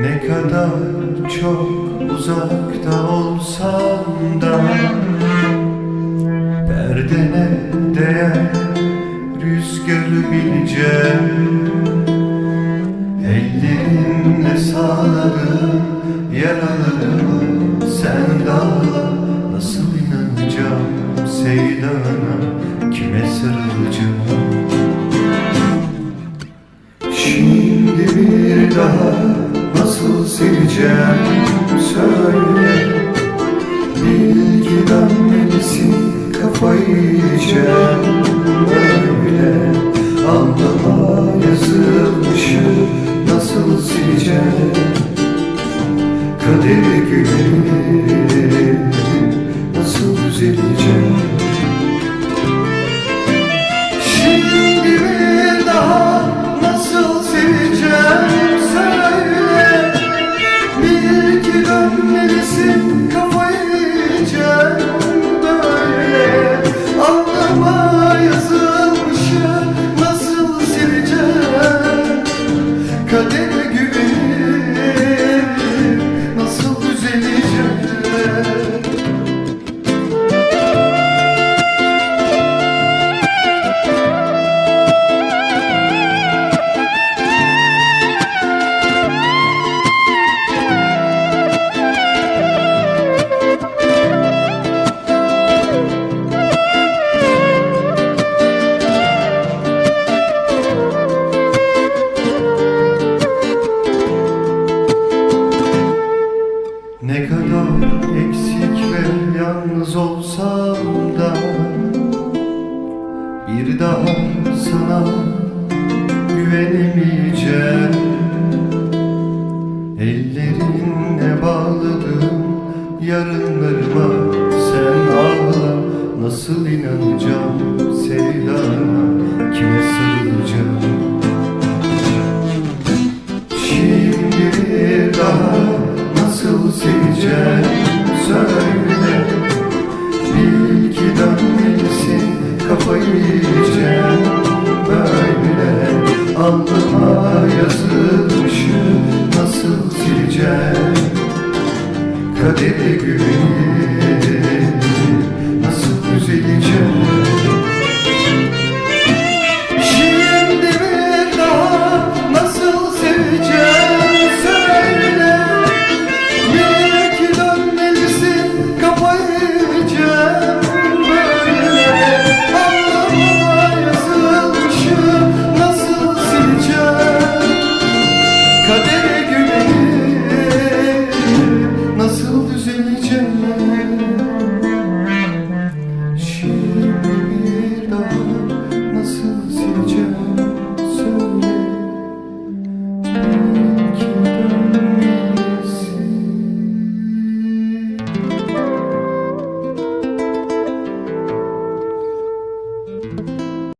Ne kadar çok uzakta olsan da Perdene değer rüzgarı bileceğim. Ellerimle sağladığım yaralarımı sen dağla Nasıl inanacağım sevdana? Kime sarılacağım kafayı yiyeceğim böyle Anlama yazılmışı nasıl sileceğim? Kadere güvenip nasıl düzeleceğim yalnız Altıma yazılmışı nasıl sileceğim? Kaderi günü 거든?